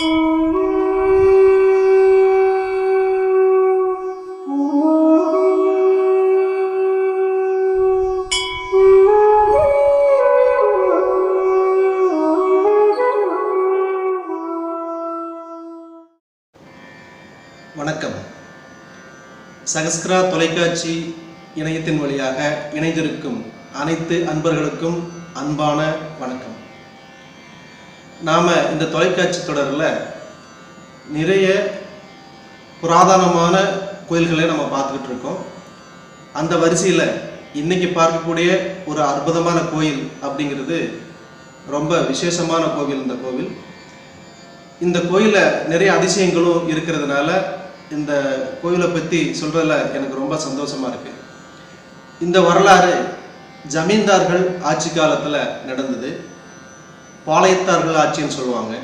வணக்கம். சகஸ்கிரா தொலைக்காட்சி இணையத்தின் வழியாக இணைந்திருக்கும் அனைத்து அன்பர்களுக்கும் அன்பான நாம் இந்த தொலைக்காட்சி தொடரில் நிறைய புராதனமான கோயில்களை நம்ம பார்த்துக்கிட்டு இருக்கோம். அந்த வரிசையில் இன்னைக்கு பார்க்கக்கூடிய ஒரு அற்புதமான கோயில் அப்படிங்கிறது ரொம்ப விசேஷமான கோவில் இந்த கோவில். இந்த கோயிலில் நிறைய அதிசயங்களும் இருக்கிறதுனால இந்த கோயிலை பற்றி சொல்கிறதுல எனக்கு ரொம்ப சந்தோஷமாக இருக்குது இந்த வரலாறு ஜமீன்தார்கள் ஆட்சி காலத்தில் நடந்தது. பாளையத்தார்கள் ஆட்சின்னு சொல்லுவாங்க.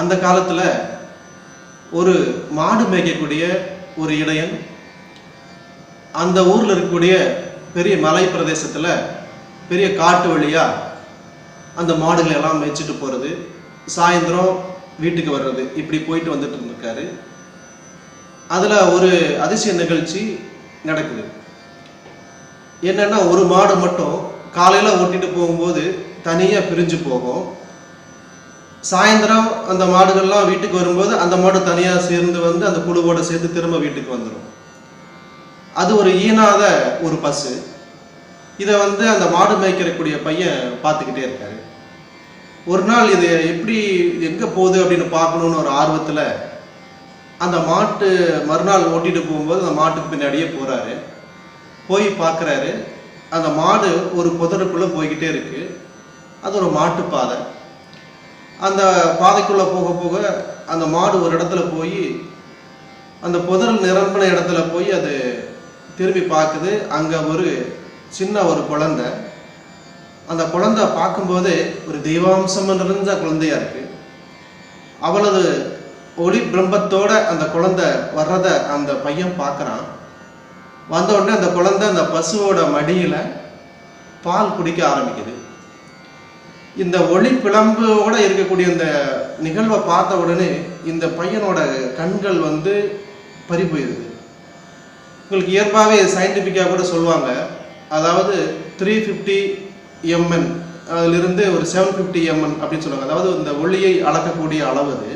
அந்த காலத்தில் ஒரு மாடு மேய்க்கக்கூடிய ஒரு இடையன் அந்த ஊரில் இருக்கக்கூடிய பெரிய மலை பிரதேசத்தில் பெரிய காட்டு வழியாக அந்த மாடுகளை எல்லாம் மேய்ச்சிட்டு போகிறது சாயந்தரம் வீட்டுக்கு வர்றது. இப்படி போயிட்டு வந்துட்டு இருந்திருக்காரு. அதில் ஒரு அதிசய நிகழ்ச்சி நடக்குது. என்னென்னா ஒரு மாடு மட்டும் காலையில் ஓட்டிட்டு போகும்போது தனியாக பிரிஞ்சு போகும். சாயந்தரம் அந்த மாடுகள்லாம் வீட்டுக்கு வரும்போது அந்த மாடு தனியாக சேர்ந்து வந்து அந்த குழுவோட சேர்ந்து திரும்ப வீட்டுக்கு வந்துடும் அது ஒரு ஈனாத ஒரு பசு. இதை வந்து அந்த மாடு மேய்க்கிறக்கூடிய பையன் பார்த்துக்கிட்டே இருக்காரு. ஒரு நாள் இது எப்படி எங்கே போகுது அப்படின்னு பார்க்கணுன்னு ஒரு ஆர்வத்தில் அந்த மாட்டு மறுநாள் ஓட்டிட்டு போகும்போது அந்த மாட்டுக்கு பின்னாடியே போகிறாரு போய் பார்க்குறாரு. அந்த மாடு ஒரு புதருக்குள்ளே போய்கிட்டே இருக்குது அது ஒரு மாட்டுப்பாதை அந்த பாதைக்குள்ளே போக போக அந்த மாடு ஒரு இடத்துல போய் அந்த புதர் நிரம்பின இடத்துல போய் அது திரும்பி பார்க்குது அங்கே ஒரு சின்ன ஒரு குழந்தை. அந்த குழந்தை பார்க்கும்போதே ஒரு தெய்வாம்சம் நிறைஞ்ச குழந்தையா இருக்கு. அவளது ஒளி பிரம்பத்தோட அந்த குழந்தை வர்றத அந்த பையன் பார்க்குறான் வந்த உடனே அந்த குழந்தை அந்த பசுவோட மடியில் பால் குடிக்க ஆரம்பிக்குது. இந்த ஒளி பிளம்போட இருக்கக்கூடிய இந்த நிகழ்வை பார்த்த உடனே இந்த பையனோட கண்கள் வந்து பறிபோயிருது உங்களுக்கு இயல்பாகவே சயின்டிஃபிக்காக கூட சொல்லுவாங்க. அதாவது த்ரீ ஃபிஃப்டி எம்என் அதிலிருந்து ஒரு செவன் ஃபிஃப்டி எம்என் அப்படின்னு சொல்லுவாங்க. அதாவது இந்த ஒளியை அளக்கக்கூடிய அளவு அது.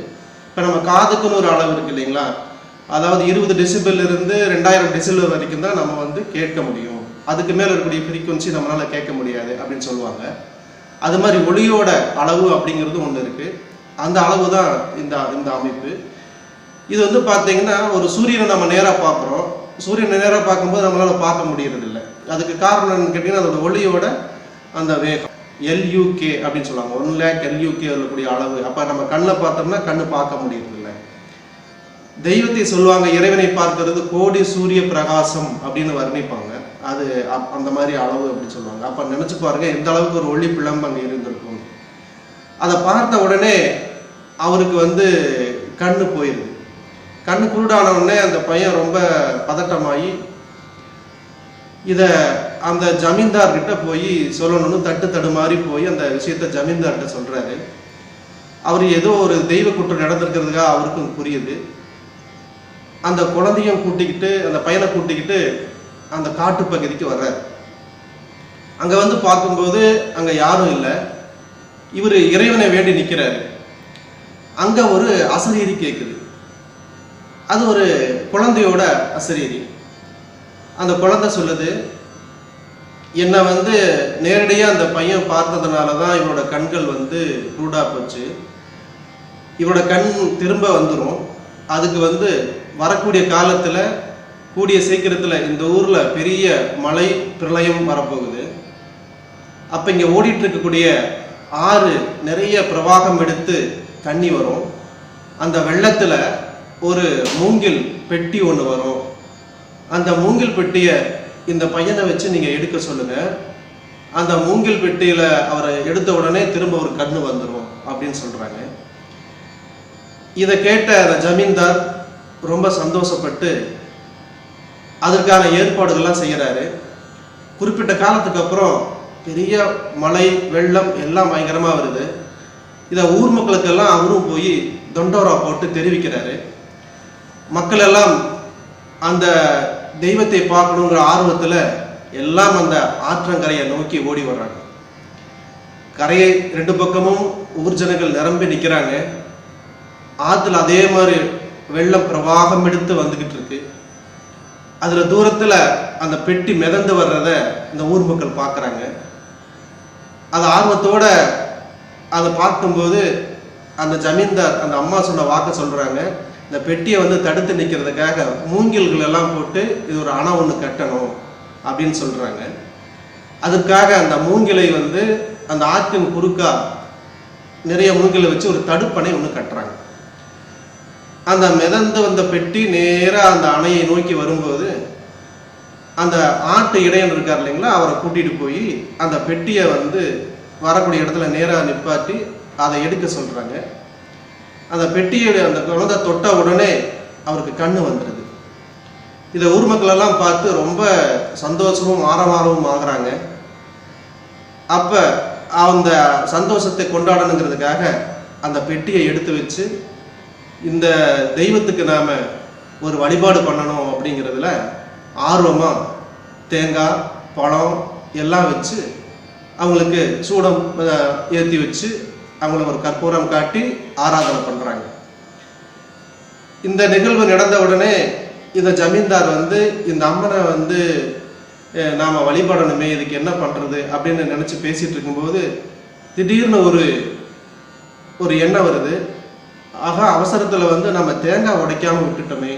இப்போ நம்ம காதுக்குன்னு ஒரு அளவு இருக்கு இல்லைங்களா? அதாவது இருபது டெசிபிள் இருந்து ரெண்டாயிரம் டெசிபிள் வரைக்கும் தான் நம்ம வந்து கேட்க முடியும். அதுக்கு மேலே இருக்கக்கூடிய ஃப்ரீக்குவன்சி நம்மளால் கேட்க முடியாது அப்படின்னு சொல்லுவாங்க. அது மாதிரி ஒளியோட அளவு அப்படிங்கிறது ஒன்று இருக்குது அந்த அளவு தான் இந்த இந்த அமைப்பு. இது வந்து பார்த்தீங்கன்னா ஒரு சூரியனை நம்ம நேராக பார்க்குறோம். சூரியனை நேராக பார்க்கும்போது நம்மளால் பார்க்க முடியறதில்ல. அதுக்கு காரணம் என்னன்னு கேட்டிங்கன்னா அதோட ஒளியோட அந்த வேகம். எல்யூகே அப்படின்னு சொல்லுவாங்க. ஒன் லேக் எல்யூகே இருக்கக்கூடிய அளவு. அப்போ நம்ம கண்ணில் பார்த்தோம்னா கண்ணு பார்க்க முடியறதில்லை. தெய்வத்தை சொல்லுவாங்க இறைவனை பார்க்கறது கோடி சூரிய பிரகாசம் அப்படின்னு வர்ணிப்பாங்க. அது அப்- அந்த மாதிரி அளவு அப்படின்னு சொல்லுவாங்க. அப்போ நினச்சி பாருங்க எந்த அளவுக்கு ஒரு ஒளி பிளம்பு அங்கே இருந்திருக்கும். அதை பார்த்த உடனே அவருக்கு வந்து கண்ணு போயிடுது கண்ணு குருடான உடனே அந்த பையன் ரொம்ப பதட்டமாகி இதை அந்த ஜமீன்தார்கிட்ட போய் சொல்லணும்னு தட்டு தடுமாறி போய் அந்த விஷயத்த ஜமீன்தார்கிட்ட சொல்கிறாரு அவர் ஏதோ ஒரு தெய்வ குற்றம் நடந்திருக்கிறதுக்காக அவருக்கும் புரியுது. அந்த குழந்தையும் கூட்டிக்கிட்டு அந்த பையனை கூட்டிக்கிட்டு அந்த காட்டு பகுதிக்கு வர்றார். அங்கே வந்து பார்க்கும்போது அங்கே யாரும் இல்லை. இவர் இறைவனை வேண்டி நிற்கிறாரு அங்கே ஒரு அசரீரி கேட்குது அது ஒரு குழந்தையோட அசரீரி. அந்த குழந்தை சொல்லுது என்னை வந்து நேரடியாக அந்த பையன் பார்த்ததுனால தான் இவனோட கண்கள் வந்து குருடா போச்சு. இவனோட கண் திரும்ப வந்துடும் அதுக்கு வந்து வரக்கூடிய காலத்தில் கூடிய சீக்கிரத்தில் இந்த ஊரில் பெரிய மழை பிரளயம் வரப்போகுது. அப்போ இங்கே ஓடிட்டு இருக்கக்கூடிய ஆறு நிறைய பிரவாகம் எடுத்து தண்ணி வரும். அந்த வெள்ளத்தில் ஒரு மூங்கில் பெட்டி ஒன்று வரும். அந்த மூங்கில் பெட்டியை இந்த பையனை வச்சு நீங்கள் எடுக்க சொல்லுங்கள் அந்த மூங்கில் பெட்டியில் அவரை எடுத்த உடனே திரும்ப ஒரு கண்ணு வந்துடும் அப்படின்னு சொல்கிறாங்க இதை கேட்ட அந்த ஜமீன்தார் ரொம்ப சந்தோஷப்பட்டு அதற்கான ஏற்பாடுகள்லாம் செய்கிறாரு குறிப்பிட்ட காலத்துக்கு அப்புறம் பெரிய மழை வெள்ளம் எல்லாம் பயங்கரமாக வருது. இதை ஊர் மக்களுக்கெல்லாம் அவரும் போய் தொண்டோரா போட்டு தெரிவிக்கிறாரு. மக்கள் எல்லாம் அந்த தெய்வத்தை பார்க்கணுங்கிற ஆர்வத்தில் எல்லாம் அந்த ஆற்றங்கரையை நோக்கி ஓடி வர்றாங்க. கரையை ரெண்டு பக்கமும் ஊர் ஜனங்கள் நிரம்பி நிற்கிறாங்க ஆற்றுல அதே மாதிரி வெள்ளம் பிரவாகம் எடுத்து வந்துக்கிட்டு இருக்கு. அதில் தூரத்தில் அந்த பெட்டி மிதந்து வர்றத இந்த ஊர் மக்கள் பார்க்குறாங்க. அது ஆர்வத்தோட அதை பார்க்கும்போது அந்த ஜமீன்தார் அந்த அம்மா சொன்ன வாக்க சொல்கிறாங்க இந்த பெட்டியை வந்து தடுத்து நிற்கிறதுக்காக மூங்கில்கள் எல்லாம் போட்டு இது ஒரு அணை ஒன்று கட்டணும் அப்படின்னு சொல்கிறாங்க அதுக்காக அந்த மூங்கிலை வந்து அந்த ஆற்றின் குறுக்கா நிறைய மூங்கிலை வச்சு ஒரு தடுப்பணை ஒன்று கட்டுறாங்க. அந்த மிதந்து வந்த பெட்டி நேராக அந்த அணையை நோக்கி வரும்போது அந்த ஆட்டு இடையன் இருக்கார் இல்லைங்களா அவரை கூட்டிகிட்டு போய் அந்த பெட்டியை வந்து வரக்கூடிய இடத்துல நேராக நிப்பாட்டி அதை எடுக்க சொல்கிறாங்க அந்த பெட்டியை அந்த குழந்தை தொட்ட உடனே அவருக்கு கண்ணு வந்துடுது. இதை ஊர் மக்களெல்லாம் பார்த்து ரொம்ப சந்தோஷமும் ஆரவாரமும் ஆகுறாங்க. அப்போ அந்த சந்தோஷத்தை கொண்டாடணுங்கிறதுக்காக அந்த பெட்டியை எடுத்து வச்சு இந்த தெய்வத்துக்கு நாம் ஒரு வழிபாடு பண்ணணும் அப்படிங்கிறதுல ஆர்வமாக தேங்காய் பழம் எல்லாம் வச்சு அவங்களுக்கு சூடம் ஏற்றி வச்சு அவங்கள ஒரு கற்பூரம் காட்டி ஆராதனை பண்ணுறாங்க இந்த நிகழ்வு நடந்த உடனே இந்த ஜமீன்தார் வந்து இந்த அம்மனை வந்து நாம் வழிபடணுமே இதுக்கு என்ன பண்ணுறது அப்படின்னு நினச்சி பேசிகிட்டு இருக்கும்போது திடீர்னு ஒரு ஒரு எண்ணம் வருது. ஆக அவசரத்தில் வந்து நம்ம தேங்காய் உடைக்காமல் விட்டுட்டோமே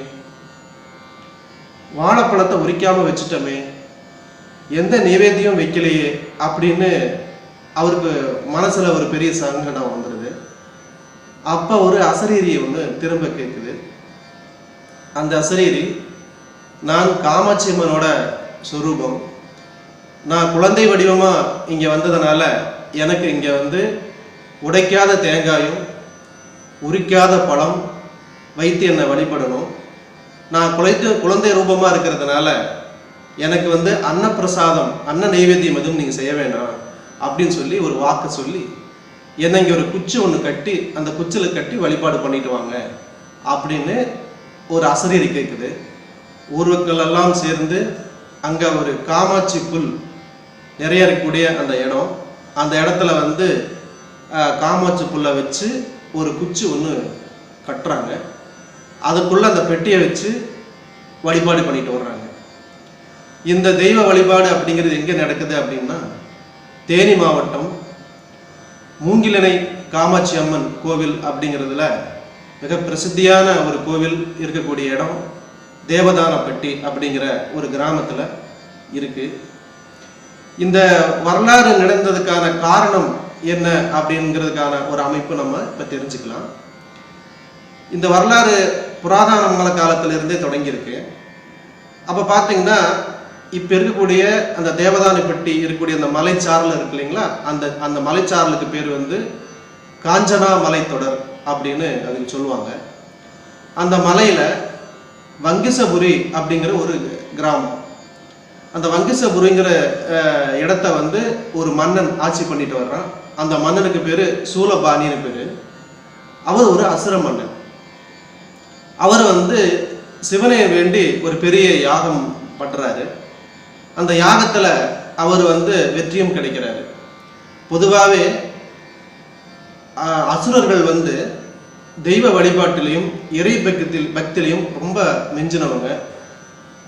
வாழைப்பழத்தை உரிக்காமல் வச்சுட்டோமே எந்த நைவேத்தியம் வைக்கலையே அப்படின்னு அவருக்கு மனசில் ஒரு பெரிய சங்கடம் வந்துடுது அப்போ ஒரு அசரீரி ஒன்று திரும்ப கேட்குது அந்த அசரீரி நான் காமாட்சி அம்மனோட சொரூபம். நான் குழந்தை வடிவமாக இங்கே வந்ததுனால எனக்கு இங்கே வந்து உடைக்காத தேங்காயும் உரிக்காத பழம் வைத்து என்னை வழிபடணும். நான் குழைத்து குழந்தை ரூபமாக இருக்கிறதுனால எனக்கு வந்து அன்னப்பிரசாதம் அன்ன நைவேத்தியம் எதுவும் நீங்கள் செய்ய வேணாம் அப்படின்னு சொல்லி ஒரு வாக்கு சொல்லி என்னை இங்கே ஒரு குச்சி ஒன்று கட்டி அந்த குச்சில கட்டி வழிபாடு பண்ணிட்டு வாங்க அப்படின்னு ஒரு அசரீரி கேட்குது ஊர்வக்கள் எல்லாம் சேர்ந்து அங்கே ஒரு காமாட்சி புல் நிறைய இருக்கக்கூடிய அந்த இடம். அந்த இடத்துல வந்து காமாட்சி புல்லை வச்சு ஒரு குச்சி ஒன்று கட்டுறாங்க. அதுக்குள்ளே அந்த பெட்டியை வச்சு வழிபாடு பண்ணிட்டு வர்றாங்க இந்த தெய்வ வழிபாடு அப்படிங்கிறது எங்கே நடக்குது அப்படின்னா தேனி மாவட்டம் மூங்கிலணை காமாட்சி அம்மன் கோவில் அப்படிங்கிறதுல மிக பிரசித்தியான ஒரு கோவில் இருக்கக்கூடிய இடம் தேவதானப்பட்டி அப்படிங்கிற ஒரு கிராமத்தில் இருக்குது இந்த வரலாறு நடந்ததுக்கான காரணம் என்ன அப்படிங்கிறதுக்கான ஒரு அமைப்பு நம்ம இப்போ தெரிஞ்சுக்கலாம். இந்த வரலாறு புராதன மல காலத்திலிருந்தே தொடங்கியிருக்கு. அப்போ பார்த்தீங்கன்னா இப்போ இருக்கக்கூடிய அந்த தேவதானிப்பட்டி இருக்கக்கூடிய அந்த மலைச்சாரல் இருக்கு இல்லைங்களா? அந்த அந்த மலைச்சாரலுக்கு பேர் வந்து காஞ்சனா மலைத்தொடர் அப்படின்னு அதுக்கு சொல்லுவாங்க. அந்த மலையில் வங்கிசபுரி அப்படிங்கிற ஒரு கிராமம். அந்த வங்கிசபுரிங்கிற இடத்த வந்து ஒரு மன்னன் ஆட்சி பண்ணிட்டு வர்றான். அந்த மன்னனுக்கு பேரு சூலபாணின்னு பேரு. அவர் ஒரு அசுர மன்னன். அவர் வந்து சிவனை வேண்டி ஒரு பெரிய யாகம் பண்றாரு. அந்த யாகத்துல அவர் வந்து வெற்றியும் கிடைக்கிறாரு. பொதுவாகவே அசுரர்கள் வந்து தெய்வ வழிபாட்டிலையும் இறை பக்தியில் பக்திலையும் ரொம்ப மிஞ்சினவங்க.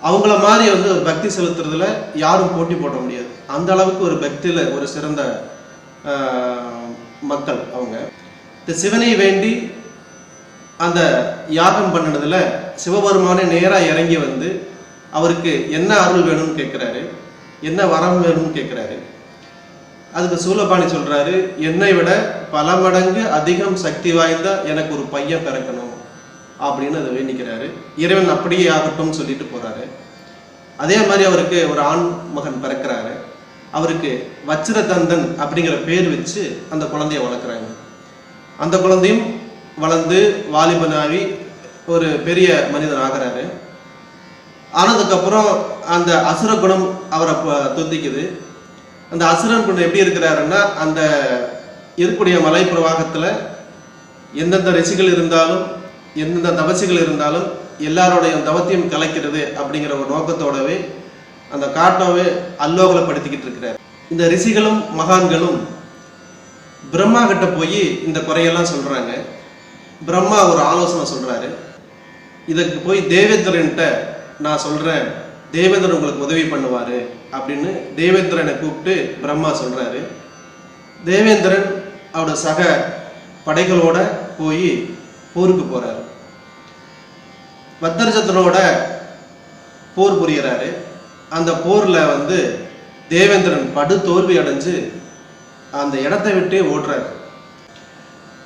அவங்கள மாதிரி வந்து பக்தி செலுத்துறதுல யாரும் போட்டி போட முடியாது. அந்த அளவுக்கு ஒரு பக்தியில ஒரு சிறந்த மக்கள் அவங்க. இந்த சிவனை வேண்டி அந்த யாகம் பண்ணினதுல சிவபெருமானே நேராக இறங்கி வந்து அவருக்கு என்ன அருள் வேணும்னு கேட்குறாரு என்ன வரம் வேணும்னு கேட்குறாரு அதுக்கு சூலபாணி சொல்கிறாரு என்னை விட பல மடங்கு அதிகம் சக்தி வாய்ந்த எனக்கு ஒரு பையன் பிறக்கணும் அப்படின்னு அதை வேண்டிக்கிறாரு. இறைவன் அப்படியே ஆகட்டும்னு சொல்லிட்டு போகிறாரு அதே மாதிரி அவருக்கு ஒரு ஆண் மகன் பிறக்கிறாரு. அவருக்கு வச்சிரதந்தன் அப்படிங்கிற பேர் வச்சு அந்த குழந்தைய வளர்க்குறாங்க. அந்த குழந்தையும் வளர்ந்து வாலிபனாகி ஒரு பெரிய மனிதன் ஆகிறாரு. ஆனதுக்கப்புறம் அந்த அசுர குணம் அவரை ப- அந்த அசுரன் குணம் எப்படி இருக்கிறாருன்னா அந்த இருக்கக்கூடிய மலை பிரவாகத்தில் எந்தெந்த ரிஷிகள் இருந்தாலும் எந்தெந்த தவசிகள் இருந்தாலும் எல்லாரோடைய தவத்தையும் கலைக்கிறது அப்படிங்கிற ஒரு நோக்கத்தோடவே அந்த காட்டோவை அல்லோகலப்படுத்திக்கிட்டு இருக்கிறார். இந்த ரிஷிகளும் மகான்களும் பிரம்மா கிட்ட போய் இந்த குறையெல்லாம் சொல்றாங்க. பிரம்மா ஒரு ஆலோசனை சொல்றாரு. இதுக்கு போய் தேவேந்திரன்கிட்ட நான் சொல்றேன் தேவேந்திரன் உங்களுக்கு உதவி பண்ணுவாரு அப்படின்னு தேவேந்திரனை கூப்பிட்டு பிரம்மா சொல்றாரு. தேவேந்திரன் அவரோட சக படைகளோட போய் போருக்கு போறாரு. பத்தர்ஜத்தனோட போர் புரியறாரு. அந்த போரில் வந்து தேவேந்திரன் படு தோல்வி அடைஞ்சு அந்த இடத்தை விட்டே ஓடுறாரு.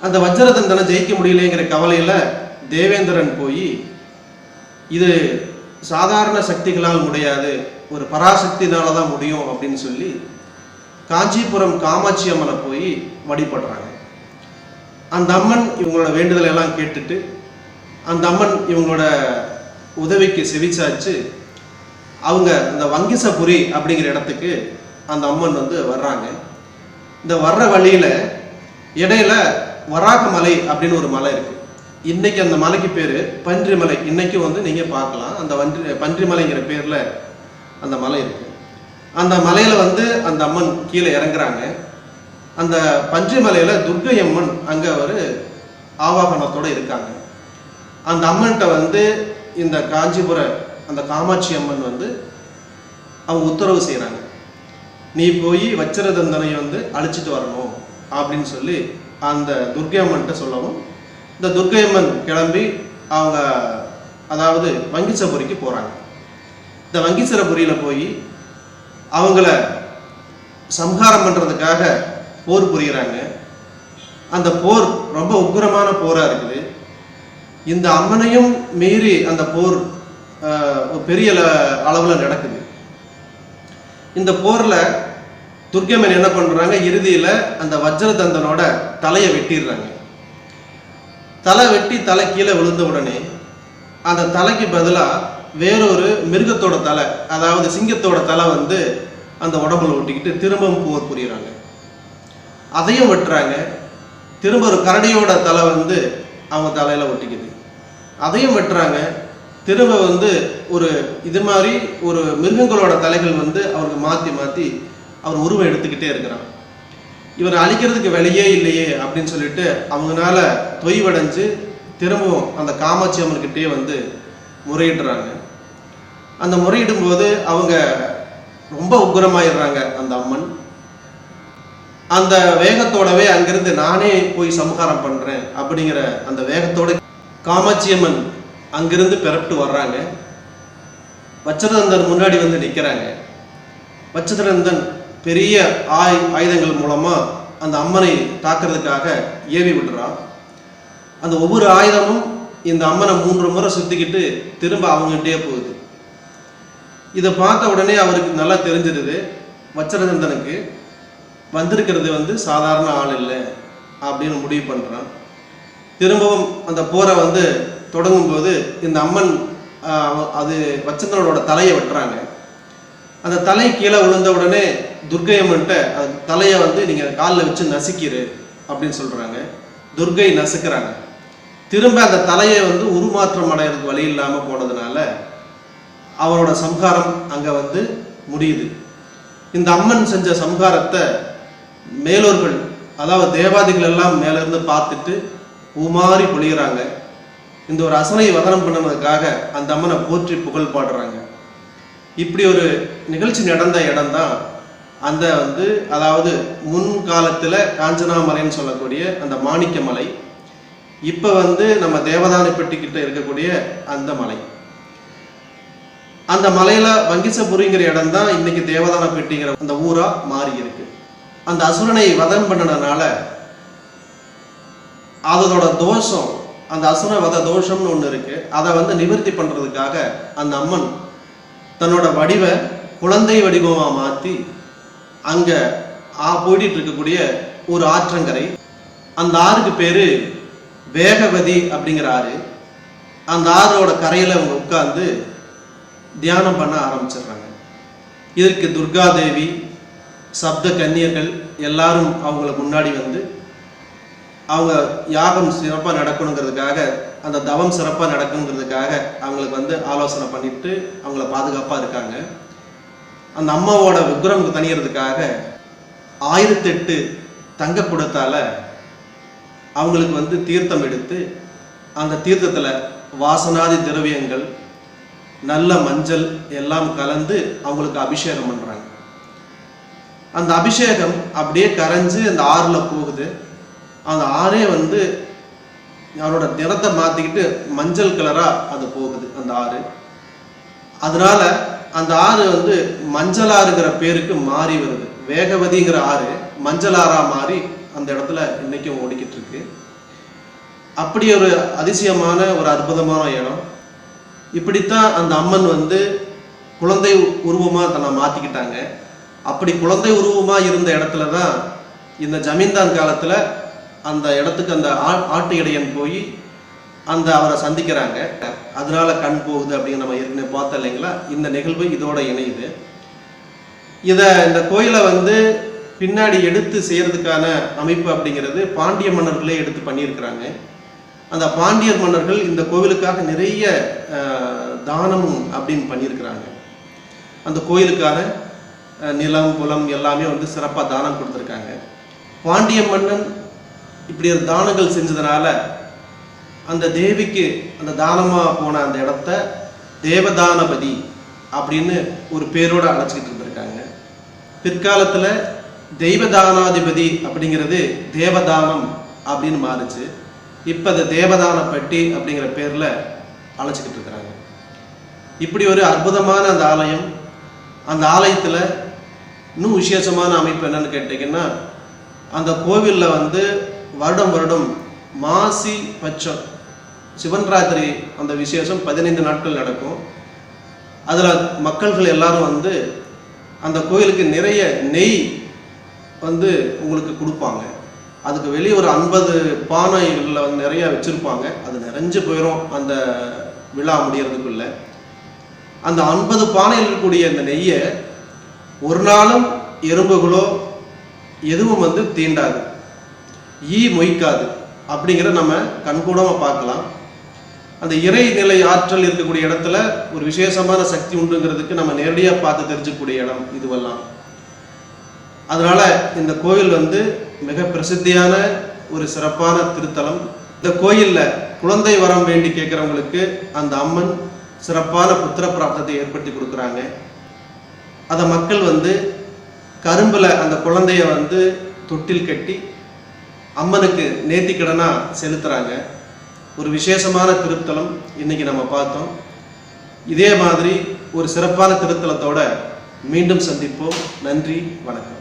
அந்த வஜ்ரதந்தனை ஜெயிக்க முடியலைங்கிற கவலையில் தேவேந்திரன் போய் இது சாதாரண சக்திகளால் முடியாது ஒரு பராசக்தினால தான் முடியும் அப்படின்னு சொல்லி காஞ்சிபுரம் காமாட்சி அம்மனை போய் வழிபடுறாங்க. அந்த அம்மன் இவங்களோட வேண்டுதலை எல்லாம் கேட்டுட்டு அந்த அம்மன் இவங்களோட உதவிக்கு செவிச்சாச்சு அவங்க இந்த வங்கிசபுரி அப்படிங்கிற இடத்துக்கு அந்த அம்மன் வந்து வர்றாங்க. இந்த வர்ற வழியில இடையில வராக மலை அப்படின்னு ஒரு மலை இருக்கு. இன்னைக்கு அந்த மலைக்கு பேரு பன்றிமலை. இன்னைக்கும் வந்து நீங்க பார்க்கலாம். அந்த வன்றி பன்றிமலைங்கிற பேர்ல அந்த மலை இருக்கு. அந்த மலையில வந்து அந்த அம்மன் கீழே இறங்குறாங்க. அந்த பன்றிமலையில துர்க்கை அம்மன் அங்க ஒரு ஆவாகனத்தோட இருக்காங்க. அந்த அம்மன்கிட்ட வந்து இந்த காஞ்சிபுர அந்த காமாட்சி அம்மன் வந்து அவங்க உத்தரவு செய்கிறாங்க நீ போய் வச்சிரதந்தனை வந்து அழிச்சிட்டு வரணும் அப்படின்னு சொல்லி அந்த துர்க்கை அம்மன்கிட்ட சொல்லவும் இந்த துர்க்கை அம்மன் கிளம்பி அவங்க அதாவது வங்கிசபுரிக்கு போகிறாங்க இந்த வங்கிசரபுரியில் போய் அவங்கள சம்ஹாரம் பண்ணுறதுக்காக போர் புரிகிறாங்க அந்த போர் ரொம்ப உக்கிரமான போராக இருக்குது. இந்த அம்மனையும் மீறி அந்த போர் பெரிய அளவில் நடக்குது. இந்த போரில் துர்க்கம்மன் என்ன பண்ணுறாங்க இறுதியில் அந்த வஜ்ரதந்தனோட தலையை வெட்டிடுறாங்க. தலை வெட்டி தலை கீழே விழுந்த உடனே அந்த தலைக்கு பதிலாக வேறொரு மிருகத்தோட தலை அதாவது சிங்கத்தோட தலை வந்து அந்த உடம்புல ஒட்டிக்கிட்டு திரும்பவும் போர் புரியுறாங்க. அதையும் வெட்டுறாங்க. திரும்ப ஒரு கரடியோட தலை வந்து அவங்க தலையில் ஒட்டிக்குது. அதையும் வெட்டுறாங்க. திரும்ப வந்து ஒரு இது மாதிரி ஒரு மிருகங்களோட தலைகள் வந்து அவருக்கு மாற்றி மாற்றி அவர் உருவம் எடுத்துக்கிட்டே இருக்கிறான். இவர் அழிக்கிறதுக்கு வெளியே இல்லையே அப்படின்னு சொல்லிட்டு அவங்கனால தொய்வடைஞ்சு திரும்பவும் அந்த காமாட்சி அம்மன்கிட்டே வந்து முறையிடுறாங்க. அந்த முறையிடும் போது அவங்க ரொம்ப உக்கிரமாயிடுறாங்க அந்த அம்மன். அந்த வேகத்தோடவே அங்கிருந்து நானே போய் சமகாரம் பண்றேன் அப்படிங்கிற அந்த வேகத்தோட காமாட்சி அம்மன் அங்கிருந்து பிறப்பிட்டு வர்றாங்க. வச்சதந்தன் முன்னாடி வந்து நிற்கிறாங்க வச்சதந்தன் பெரிய ஆய் ஆயுதங்கள் மூலமாக அந்த அம்மனை தாக்குறதுக்காக ஏவி விடுறான். அந்த ஒவ்வொரு ஆயுதமும் இந்த அம்மனை மூன்று முறை சுத்திக்கிட்டு திரும்ப அவங்ககிட்டயே போகுது. இதை பார்த்த உடனே அவருக்கு நல்லா தெரிஞ்சிருது. வச்சரதந்தனுக்கு வந்திருக்கிறது வந்து சாதாரண ஆள் இல்லை அப்படின்னு முடிவு பண்ணுறான் திரும்பவும் அந்த போரை வந்து தொடங்கும்போது இந்த அம்மன் அது வச்சந்தனோட தலையை வெட்டுறாங்க. அந்த தலை கீழே விழுந்த உடனே துர்க்கை அம்மன்ட்ட அது தலையை வந்து நீங்கள் காலில் வச்சு நசுக்கிடு அப்படின்னு சொல்கிறாங்க துர்க்கை நசுக்கிறாங்க. திரும்ப அந்த தலையை வந்து உருமாற்றம் அடைகிறதுக்கு வழி இல்லாமல் போனதுனால அவரோட சம்ஹாரம் அங்கே வந்து முடியுது. இந்த அம்மன் செஞ்ச சம்ஹாரத்தை மேலோர்கள் அதாவது தேவாதிகள் எல்லாம் மேலேருந்து பார்த்துட்டு உமாறி பொழிகிறாங்க இந்த ஒரு அசனை வதனம் பண்ணதுக்காக அந்த அம்மனை போற்றி புகழ் பாடுறாங்க. இப்படி ஒரு நிகழ்ச்சி நடந்த இடம்தான் அந்த வந்து அதாவது முன் காலத்தில் காஞ்சனாமலைன்னு சொல்லக்கூடிய அந்த மாணிக்கமலை இப்போ வந்து நம்ம தேவதானிப்பட்டி கிட்ட இருக்கக்கூடிய அந்த மலை. அந்த மலையில வங்கிசபுரிங்கிற இடம் தான் இன்னைக்கு தேவதானப்பட்டிங்கிற அந்த ஊரா மாறி இருக்கு. அந்த அசுரனை வதம் பண்ணனால அதோட தோஷம் அந்த அசுரவத தோஷம்னு ஒன்று இருக்குது அதை வந்து நிவர்த்தி பண்ணுறதுக்காக அந்த அம்மன் தன்னோட வடிவை குழந்தை வடிவமாக மாற்றி அங்கே ஆ போயிட்டு இருக்கக்கூடிய ஒரு ஆற்றங்கரை. அந்த ஆறுக்கு பேர் வேகவதி அப்படிங்கிற ஆறு அந்த ஆறோட கரையில் அவங்க உட்காந்து தியானம் பண்ண ஆரம்பிச்சிடுறாங்க. இதற்கு துர்காதேவி சப்த கன்னியர்கள் எல்லாரும் அவங்களுக்கு முன்னாடி வந்து அவங்க யாகம் சிறப்பாக நடக்கணுங்கிறதுக்காக அந்த தவம் சிறப்பாக நடக்கணுங்கிறதுக்காக அவங்களுக்கு வந்து ஆலோசனை பண்ணிட்டு அவங்கள பாதுகாப்பாக இருக்காங்க. அந்த அம்மாவோட விக்ரம் தணியறதுக்காக ஆயிரத்தெட்டு தங்க கொடுத்தால அவங்களுக்கு வந்து தீர்த்தம் எடுத்து அந்த தீர்த்தத்தில் வாசனாதி திரவியங்கள் நல்ல மஞ்சள் எல்லாம் கலந்து அவங்களுக்கு அபிஷேகம் பண்ணுறாங்க அந்த அபிஷேகம் அப்படியே கரைஞ்சு அந்த ஆறில் போகுது. அந்த ஆறே வந்து அவரோட நிறத்தை மாற்றிக்கிட்டு மஞ்சள் கலராக அது போகுது அந்த ஆறு. அதனால அந்த ஆறு வந்து மஞ்சளாறுங்கிற பேருக்கு மாறி வருது. வேகவதிங்கிற ஆறு மஞ்சளாராக மாறி அந்த இடத்துல இன்னைக்கும் ஓடிக்கிட்டு இருக்கு அப்படி ஒரு அதிசயமான ஒரு அற்புதமான இடம். இப்படித்தான் அந்த அம்மன் வந்து குழந்தை உருவமாக தன்னை மாற்றிக்கிட்டாங்க அப்படி குழந்தை உருவமாக இருந்த இடத்துல தான் இந்த ஜமீன்தான் காலத்தில் அந்த இடத்துக்கு அந்த ஆ- ஆட்டு இடையன் போய் அந்த அவரை சந்திக்கிறாங்க. அதனால கண் போகுது அப்படின்னு நம்ம ஏற்கனவே பார்த்தோம் இல்லைங்களா? இந்த நிகழ்வு இதோட இணையுது. இதை இந்த கோயிலை வந்து பின்னாடி எடுத்து செய்யறதுக்கான அமைப்பு அப்படிங்கிறது பாண்டிய மன்னர்களே எடுத்து பண்ணியிருக்கிறாங்க. அந்த பாண்டியர் மன்னர்கள் இந்த கோவிலுக்காக நிறைய தானமும் தானம் அப்படின்னு பண்ணியிருக்கிறாங்க. அந்த கோயிலுக்கான நிலம் புலம் எல்லாமே வந்து சிறப்பாக தானம் கொடுத்துருக்காங்க. பாண்டிய மன்னன் இப்படி தானங்கள் செஞ்சதுனால அந்த தேவிக்கு அந்த தானமாக போன அந்த இடத்த தேவதானபதி அப்படின்னு ஒரு பேரோடு அழைச்சிக்கிட்டு இருந்திருக்காங்க. பிற்காலத்தில் தெய்வதானாதிபதி அப்படிங்கிறது தேவதானம் அப்படின்னு மாறுச்சு. இப்போ அது தேவதானப்பட்டி அப்படிங்கிற பேரில் அழைச்சிக்கிட்டு இருக்கிறாங்க. இப்படி ஒரு அற்புதமான அந்த ஆலயம் அந்த ஆலயத்தில் இன்னும் விசேஷமான அமைப்பு என்னன்னு கேட்டிங்கன்னா அந்த கோவிலில் வந்து வருடம் வருடம் மாசி பட்சம் சிவன் ராத்திரி அந்த விசேஷம் பதினைந்து நாட்கள் நடக்கும். அதில் மக்கள்கள் எல்லாரும் வந்து அந்த கோயிலுக்கு நிறைய நெய் வந்து உங்களுக்கு கொடுப்பாங்க. அதுக்கு வெளியே ஒரு ஐம்பது பானைகளில் வந்து நிறைய வச்சுருப்பாங்க. அது நிறைஞ்சு போயிடும் அந்த விழா முடியறதுக்குள்ள. அந்த ஐம்பது பானையில் இருக்கக்கூடிய அந்த நெய்யை ஒரு நாளும் எறும்புகளோ எதுவும் வந்து தீண்டாது. ஈ மொய்க்காது அப்படிங்கிற நம்ம கண்கூடமாக பார்க்கலாம். அந்த இறை நிலை ஆற்றல் இருக்கக்கூடிய இடத்துல ஒரு விசேஷமான சக்தி உண்டுங்கிறதுக்கு நம்ம நேரடியாக பார்த்து தெரிஞ்சக்கூடிய இடம் இதுவெல்லாம். அதனால இந்த கோயில் வந்து மிக பிரசித்தியான ஒரு சிறப்பான திருத்தலம். இந்த கோயிலில் குழந்தை வரம் வேண்டி கேட்குறவங்களுக்கு அந்த அம்மன் சிறப்பான புத்திர பிராப்தத்தை ஏற்படுத்தி கொடுக்குறாங்க. அதை மக்கள் வந்து கரும்பில் அந்த குழந்தைய வந்து தொட்டில் கட்டி அம்மனுக்கு நேர்த்திக்கடனா செலுத்துறாங்க. ஒரு விசேஷமான திருத்தலம் இன்றைக்கி நம்ம பார்த்தோம். இதே மாதிரி ஒரு சிறப்பான திருத்தலத்தோட மீண்டும் சந்திப்போம். நன்றி வணக்கம்.